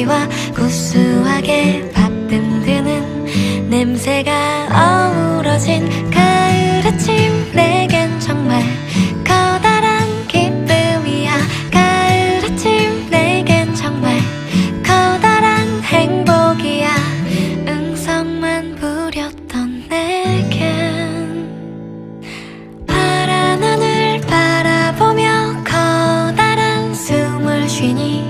향기와 구수하게 밥듬드는 냄새가 어우러진 가을 아침. 내겐 정말 커다란 기쁨이야. 가을 아침 내겐 정말 커다란 행복이야. 응성만 부렸던 내겐 파란 하늘 바라보며 커다란 숨을 쉬니